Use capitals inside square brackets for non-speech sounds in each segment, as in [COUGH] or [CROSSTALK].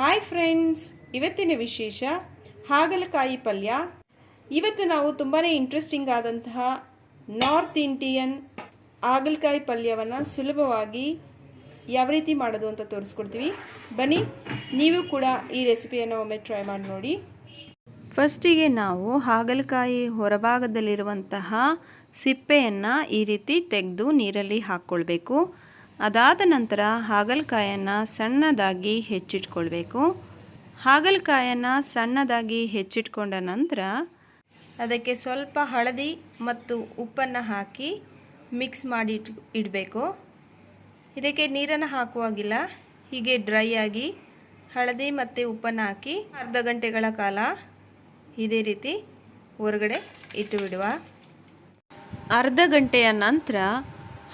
Hi friends ಇವತ್ತಿನ ವಿಶೇಷ ಹಾಗಲಕಾಯಿ ಪಲ್ಯ. ಇವತ್ತು ನಾವು ತುಂಬಾ ಇಂಟ್ರೆಸ್ಟಿಂಗ್ ಆದಂತಹ ನಾರ್ತ್ ಇಂಡಿಯನ್ ಹಾಗಲಕಾಯಿ ಪಲ್ಯವನ್ನು ಸುಲಭವಾಗಿ ಯಾವ ರೀತಿ ಮಾಡೋದು ಅಂತ ತೋರಿಸ್ಕೊಡ್ತೀವಿ. ಬನ್ನಿ, ನೀವು ಕೂಡ ಈ ರೆಸಿಪಿಯನ್ನು ಒಮ್ಮೆ ಟ್ರೈ ಮಾಡಿ ನೋಡಿ. ಫಸ್ಟಿಗೆ ನಾವು ಹಾಗಲಕಾಯಿ ಹೊರಭಾಗದಲ್ಲಿರುವಂತಹ ಸಿಪ್ಪೆಯನ್ನು ಈ ರೀತಿ ತೆಗೆದು ನೀರಲ್ಲಿ ಹಾಕ್ಕೊಳ್ಬೇಕು. ಅದಾದ ನಂತರ ಹಾಗಲಕಾಯನ್ನು ಸಣ್ಣದಾಗಿ ಹೆಚ್ಚಿಟ್ಕೊಳ್ಬೇಕು. ಹಾಗಲಕಾಯನ್ನು ಸಣ್ಣದಾಗಿ ಹೆಚ್ಚಿಟ್ಕೊಂಡ ನಂತರ ಅದಕ್ಕೆ ಸ್ವಲ್ಪ ಹಳದಿ ಮತ್ತು ಉಪ್ಪನ್ನು ಹಾಕಿ ಮಿಕ್ಸ್ ಮಾಡಿ ಇಡಬೇಕು. ಇದಕ್ಕೆ ನೀರನ್ನು ಹಾಕುವಾಗಿಲ್ಲ. ಹೀಗೆ ಡ್ರೈ ಆಗಿ ಹಳದಿ ಮತ್ತು ಉಪ್ಪನ್ನು ಹಾಕಿ ಅರ್ಧ ಗಂಟೆಗಳ ಕಾಲ ಇದೇ ರೀತಿ ಹೊರಗಡೆ ಇಟ್ಟು ಬಿಡುವ. ಅರ್ಧ ಗಂಟೆಯ ನಂತರ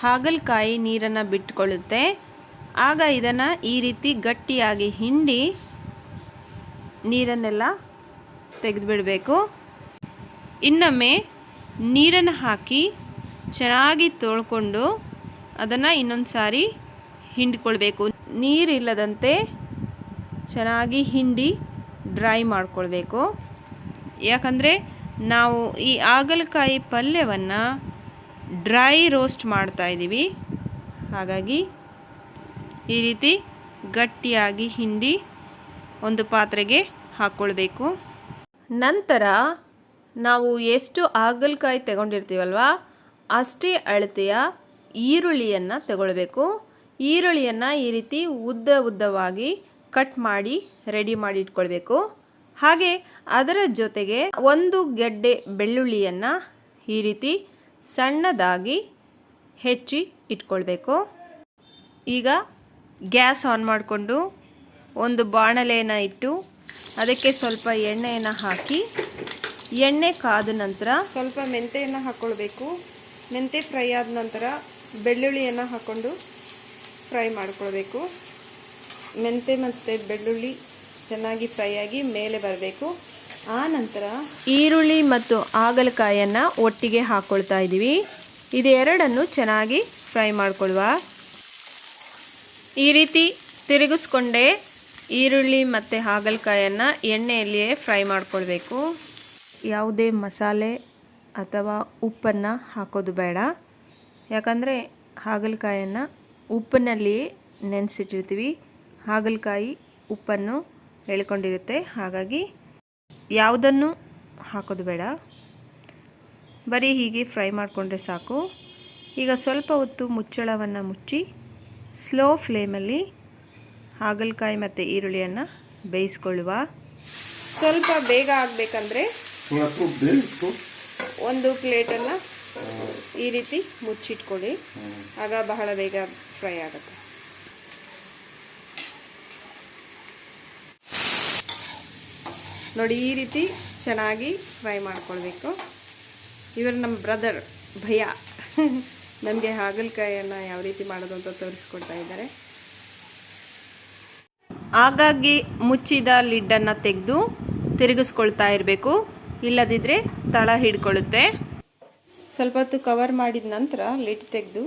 ಹಾಗಲಕಾಯಿ ನೀರನ್ನು ಬಿಟ್ಕೊಳ್ಳುತ್ತೆ. ಆಗ ಇದನ್ನು ಈ ರೀತಿ ಗಟ್ಟಿಯಾಗಿ ಹಿಂಡಿ ನೀರನ್ನೆಲ್ಲ ತೆಗೆದುಬಿಡಬೇಕು. ಇನ್ನೊಮ್ಮೆ ನೀರನ್ನು ಹಾಕಿ ಚೆನ್ನಾಗಿ ತೊಳ್ಕೊಂಡು ಅದನ್ನು ಇನ್ನೊಂದು ಸಾರಿ ಹಿಂಡ್ಕೊಳ್ಬೇಕು. ನೀರಿಲ್ಲದಂತೆ ಚೆನ್ನಾಗಿ ಹಿಂಡಿ ಡ್ರೈ ಮಾಡಿಕೊಳ್ಬೇಕು. ಯಾಕಂದರೆ ನಾವು ಈ ಹಾಗಲಕಾಯಿ ಪಲ್ಯವನ್ನು ಡ್ರೈ ರೋಸ್ಟ್ ಮಾಡ್ತಾ ಇದ್ದೀವಿ. ಹಾಗಾಗಿ ಈ ರೀತಿ ಗಟ್ಟಿಯಾಗಿ ಹಿಂಡಿ ಒಂದು ಪಾತ್ರೆಗೆ ಹಾಕ್ಕೊಳ್ಬೇಕು ನಂತರ ನಾವು ಎಷ್ಟು ಹಾಗಲಕಾಯಿ ತಗೊಂಡಿರ್ತೀವಲ್ವ, ಅಷ್ಟೇ ಅಳತೆಯ ಈರುಳ್ಳಿಯನ್ನು ತಗೊಳ್ಬೇಕು. ಈರುಳ್ಳಿಯನ್ನು ಈ ರೀತಿ ಉದ್ದ ಉದ್ದವಾಗಿ ಕಟ್ ಮಾಡಿ ರೆಡಿ ಮಾಡಿ ಇಟ್ಕೊಳ್ಬೇಕು. ಹಾಗೆ ಅದರ ಜೊತೆಗೆ ಒಂದು ಗೆಡ್ಡೆ ಬೆಳ್ಳುಳ್ಳಿಯನ್ನು ಈ ರೀತಿ ಸಣ್ಣದಾಗಿ ಹೆಚ್ಚಿ ಇಟ್ಕೊಳ್ಬೇಕು. ಈಗ ಗ್ಯಾಸ್ ಆನ್ ಮಾಡಿಕೊಂಡು ಒಂದು ಬಾಣಲೆಯನ್ನು ಇಟ್ಟು ಅದಕ್ಕೆ ಸ್ವಲ್ಪ ಎಣ್ಣೆಯನ್ನು ಹಾಕಿ, ಎಣ್ಣೆ ಕಾದ ನಂತರ ಸ್ವಲ್ಪ ಮೆಂತೆಯನ್ನು ಹಾಕ್ಕೊಳ್ಬೇಕು ಮೆಂತೆ ಫ್ರೈ ಆದ ನಂತರ ಬೆಳ್ಳುಳ್ಳಿಯನ್ನು ಹಾಕ್ಕೊಂಡು ಫ್ರೈ ಮಾಡಿಕೊಳ್ಬೇಕು. ಮೆಂತೆ ಮತ್ತು ಬೆಳ್ಳುಳ್ಳಿ ಚೆನ್ನಾಗಿ ಫ್ರೈ ಆಗಿ ಮೇಲೆ ಬರಬೇಕು. ಆ ನಂತರ ಈರುಳ್ಳಿ ಮತ್ತು ಹಾಗಲಕಾಯನ್ನು ಒಟ್ಟಿಗೆ ಹಾಕ್ಕೊಳ್ತಾ ಇದ್ದೀವಿ. ಇದೆರಡನ್ನು ಚೆನ್ನಾಗಿ ಫ್ರೈ ಮಾಡಿಕೊಳ್ಳುವ ಈ ರೀತಿ ತಿರುಗಿಸ್ಕೊಂಡೇ ಈರುಳ್ಳಿ ಮತ್ತು ಹಾಗಲಕಾಯನ್ನು ಎಣ್ಣೆಯಲ್ಲಿಯೇ ಫ್ರೈ ಮಾಡಿಕೊಳ್ಬೇಕು. ಯಾವುದೇ ಮಸಾಲೆ ಅಥವಾ ಉಪ್ಪನ್ನು ಹಾಕೋದು ಬೇಡ. ಯಾಕಂದರೆ ಹಾಗಲಕಾಯನ್ನು ಉಪ್ಪಿನಲ್ಲಿಯೇ ನೆನೆಸಿಟ್ಟಿರ್ತೀವಿ. ಹಾಗಲಕಾಯಿ ಉಪ್ಪನ್ನು ಹೇಳ್ಕೊಂಡಿರುತ್ತೆ ಹಾಗಾಗಿ ಯಾವುದನ್ನು ಹಾಕೋದು ಬೇಡ. ಬರೀ ಹೀಗೆ ಫ್ರೈ ಮಾಡಿಕೊಂಡ್ರೆ ಸಾಕು. ಈಗ ಸ್ವಲ್ಪ ಹೊತ್ತು ಮುಚ್ಚಳವನ್ನು ಮುಚ್ಚಿ ಸ್ಲೋ ಫ್ಲೇಮಲ್ಲಿ ಹಾಗಲಕಾಯಿ ಮತ್ತು ಈರುಳ್ಳಿಯನ್ನು ಬೇಯಿಸ್ಕೊಳ್ಳುವ. ಸ್ವಲ್ಪ ಬೇಗ ಆಗಬೇಕಂದ್ರೆ ಒಂದು ಪ್ಲೇಟನ್ನು ಈ ರೀತಿ ಮುಚ್ಚಿಟ್ಕೊಳ್ಳಿ. ಆಗ ಬಹಳ ಬೇಗ ಫ್ರೈ ಆಗುತ್ತೆ. ನೋಡಿ, ಈ ರೀತಿ ಚೆನ್ನಾಗಿ ಫ್ರೈ ಮಾಡ್ಕೊಳ್ಬೇಕು. ಇವರು ನಮ್ಮ ಬ್ರದರ್ ಭಯ. [LAUGHS] ನಮಗೆ ಹಾಗಲಕಾಯಿಯನ್ನು ಯಾವ ರೀತಿ ಮಾಡೋದು ಅಂತ ತೋರಿಸ್ಕೊಡ್ತಾ ಇದ್ದಾರೆ. ಹಾಗಾಗಿ ಮುಚ್ಚಿದ ಲಿಡ್ಡನ್ನು ತೆಗೆದು ತಿರುಗಿಸ್ಕೊಳ್ತಾ ಇರಬೇಕು. ಇಲ್ಲದಿದ್ದರೆ ತಳ ಹಿಡ್ಕೊಳ್ಳುತ್ತೆ. ಸ್ವಲ್ಪ ಹೊತ್ತು ಕವರ್ ಮಾಡಿದ ನಂತರ ಲಿಡ್ ತೆಗೆದು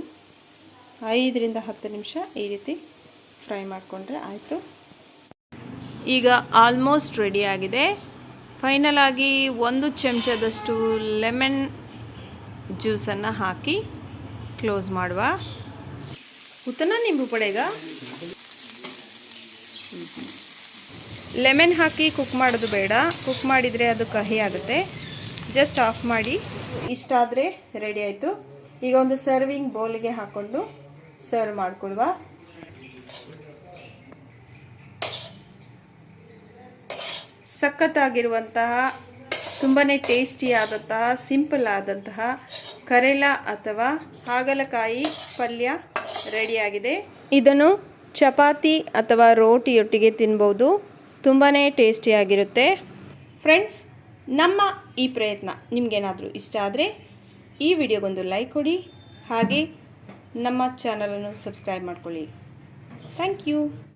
ಐದರಿಂದ ಹತ್ತು ನಿಮಿಷ ಈ ರೀತಿ ಫ್ರೈ ಮಾಡಿಕೊಂಡ್ರೆ ಆಯಿತು. ಈಗ ಆಲ್ಮೋಸ್ಟ್ ರೆಡಿ ಆಗಿದೆ. ಫೈನಲ್ ಆಗಿ ಒಂದು ಚಮಚದಷ್ಟು ಲೆಮನ್ ಜ್ಯೂಸನ್ನು ಹಾಕಿ ಕ್ಲೋಸ್ ಮಾಡುವ. ಉತ್ತನ ನಿಂಬು ಪಡೆಗ ಲೆಮನ್ ಹಾಕಿ ಕುಕ್ ಮಾಡೋದು ಬೇಡ. ಕುಕ್ ಮಾಡಿದರೆ ಅದು ಕಹಿ ಆಗುತ್ತೆ. ಜಸ್ಟ್ ಆಫ್ ಮಾಡಿ. ಇಷ್ಟಾದರೆ ರೆಡಿ ಆಯಿತು. ಈಗ ಒಂದು ಸರ್ವಿಂಗ್ ಬೌಲಿಗೆ ಹಾಕ್ಕೊಂಡು ಸರ್ವ್ ಮಾಡ್ಕೊಳ್ವಾ ಸಖತ್ತಾಗಿರುವಂತಹ ತುಂಬಾ ಟೇಸ್ಟಿಯಾದಂತಹ, ಸಿಂಪಲ್ ಆದಂತಹ ಕರೆಲಾ ಅಥವಾ ಹಾಗಲಕಾಯಿ ಪಲ್ಯ ರೆಡಿಯಾಗಿದೆ. ಇದನ್ನು ಚಪಾತಿ ಅಥವಾ ರೋಟಿಯೊಟ್ಟಿಗೆ ತಿನ್ಬೋದು. ತುಂಬಾ ಟೇಸ್ಟಿಯಾಗಿರುತ್ತೆ. ಫ್ರೆಂಡ್ಸ್, ನಮ್ಮ ಈ ಪ್ರಯತ್ನ ನಿಮಗೇನಾದರೂ ಇಷ್ಟ ಆದರೆ ಈ ವಿಡಿಯೋಗೊಂದು ಲೈಕ್ ಕೊಡಿ. ಹಾಗೆ ನಮ್ಮ ಚಾನಲನ್ನು ಸಬ್ಸ್ಕ್ರೈಬ್ ಮಾಡ್ಕೊಳ್ಳಿ. Thank you.